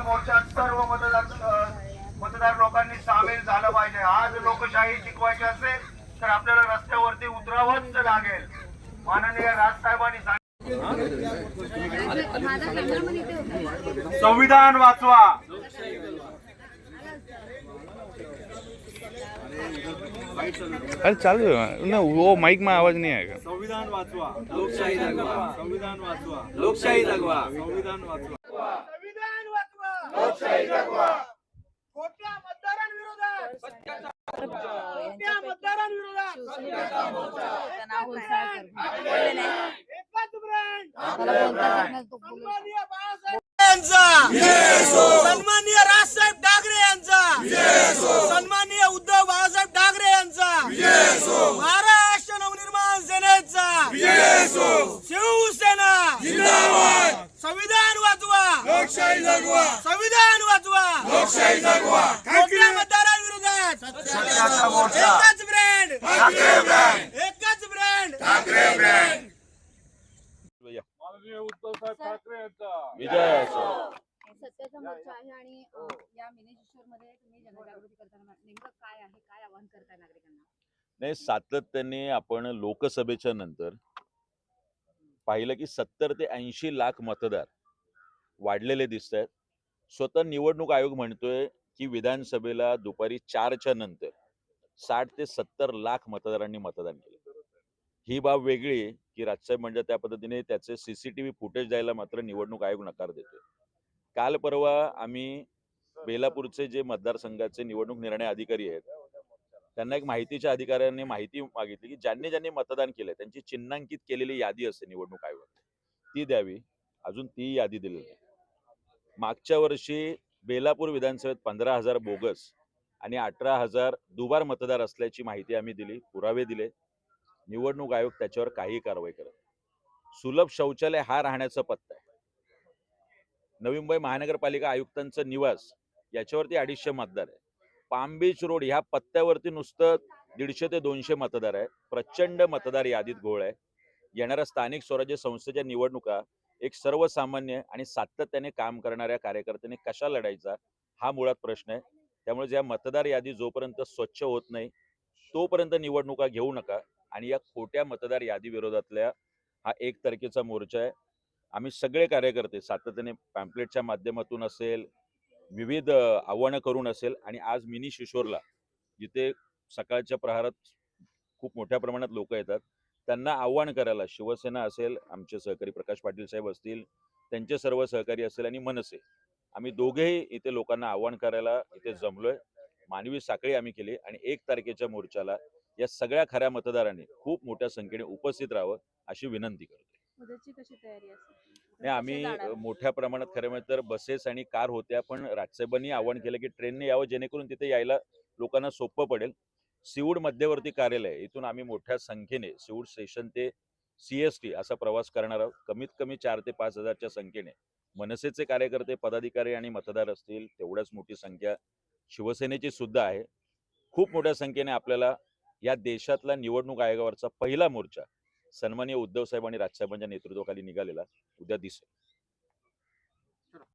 मोर्चात सर्व मतदार मतदार लोकांनी सामील झालं पाहिजे. आज लोकशाही शिकवायची असेल तर आपल्याला रस्त्यावरती उतरावंच लागेल. माननीय राजसाहेबांनी सांगितलं. संविधान वाचवा. अरे चालू आहे. ना वो माइक में आवाज नहीं आएगा संविधान वाचवा. लोकशाही जगवा संविधान वाचवा. लोकशाही जगवा संविधान वाचवा संविधान वाचवा लोकशाही जगवा खोट्या मतदारांविरोधात. खोट्या मतदारांविरोधात. एकच ब्रँड सन्माननीय बाळासाहेब यांचा सन्माननीय राजसाहेब ठाकरे यांचा. सन्माननीय उद्धव बाळासाहेब ठाकरे यांचा. महाराष्ट्र नवनिर्माण सेनेचा. शिवसेना. संविधान वाचवा. लोकशाही जगवा. संविधान वाचवा. लोकशाही जगवा. खोट्या मतदारांविरोधात. सत्याचा मोर्चा. एकच ब्रँड ठाकरे ब्रँड एकच ब्रँड ठाकरे ब्रँड विजय असो. सत्याचा मोर्चा आहे आणि अ, या मिनी मध्ये तुम्ही जनजागृती करताना नेमकं काय आहे? काय आवाहन करताय नागरिकांना? नाही सातत्याने आपण लोकसभेच्या नंतर पाहिलं की सत्तर ते ऐंशी लाख मतदार वाढलेले दिसत आहेत स्वतः निवडणूक आयोग म्हणतोय की विधानसभेला दुपारी चारच्या नंतर साठ ते सत्तर लाख मतदारांनी मतदान केलं. ही बाब वेगळी की राजसाहेब म्हणजे त्या पद्धतीने त्याचे सीसीटीव्ही फुटेज द्यायला मात्र निवडणूक आयोग नकार देतोय. काल परवा आम्ही बेलापूरचे जे मतदारसंघाचे निवडणूक निर्णय अधिकारी आहेत त्यांना एक माहितीच्या अधिकाऱ्यांनी माहिती मागितली की ज्यांनी ज्यांनी मतदान केलंय त्यांची चिन्हांकित केलेली यादी असते निवडणूक आयोगात. ती द्यावी. अजून ती यादी दिलेली नाही. मागच्या वर्षी बेलापूर विधानसभेत पंधरा हजार बोगस आणि अठरा हजार दुबार मतदार असल्याची माहिती आम्ही दिली पुरावे दिले. निवडणूक आयोग त्याच्यावर काही कारवाई करत नाही. सुलभ शौचालय हा राहण्याचा पत्ता आहे. नवी मुंबई महानगरपालिका आयुक्तांचं निवास याच्यावरती अडीचशे मतदार आहे पाम बीच रोड ह्या पत्त्यावरती नुसतं दीडशे ते दोनशे मतदार आहेत. प्रचंड मतदार यादीत घोळ आहे. येणाऱ्या स्थानिक स्वराज्य संस्थेच्या निवडणुका एक सर्वसामान्य आणि सातत्याने काम करणाऱ्या कार्यकर्त्याने कशा लढायचा हा मुळात प्रश्न आहे. त्यामुळे ज्या मतदार यादी जोपर्यंत स्वच्छ होत नाही तोपर्यंत निवडणुका घेऊ नका आणि या खोट्या मतदार यादी विरोधातल्या हा एक तारखेचा मोर्चा आहे. आम्ही सगळे कार्यकर्ते सातत्याने पॅम्पलेटच्या माध्यमातून असेल विविध आव्हानं करून असेल आणि आज मिनी शिशोरला जिथे सकाळच्या प्रहारात खूप मोठ्या प्रमाणात लोक येतात त्यांना आव्हान करायला शिवसेना असेल आमचे सहकारी प्रकाश पाटील साहेब असतील त्यांचे सर्व सहकारी असेल आणि मनसे आम्ही दोघेही इथे लोकांना आव्हान करायला इथे जमलोय. मानवी साखळी आम्ही केली आणि एक तारखेच्या मोर्चाला या सगळ्या खऱ्या मतदारांनी खूप मोठ्या संख्येने उपस्थित राहावं अशी विनंती करतो नाही आम्ही मोठ्या प्रमाणात खरं म्हणजे तर बसेस आणि कार होत्या पण राजसाहेबांनी आवाहन केलं की ट्रेनने यावं जेणेकरून तिथे यायला लोकांना सोपं पडेल. सिऊड मध्यवर्ती कार्यालय. इथून आम्ही मोठ्या संख्येने सिऊड स्टेशन ते सीएसटी असा प्रवास करणार आहोत. कमीत कमी चार ते पाच हजारच्या संख्येने. मनसेचे कार्यकर्ते पदाधिकारी आणि मतदार असतील तेवढ्याच मोठी संख्या शिवसेनेची सुद्धा आहे. खूप मोठ्या संख्येने आपल्याला या देशातला निवडणूक आयोगावरचा पहिला मोर्चा सन्माननीय उद्धव साहेब आणि राजसाहेबांच्या नेतृत्वाखाली निघालेला उद्या दिसेल.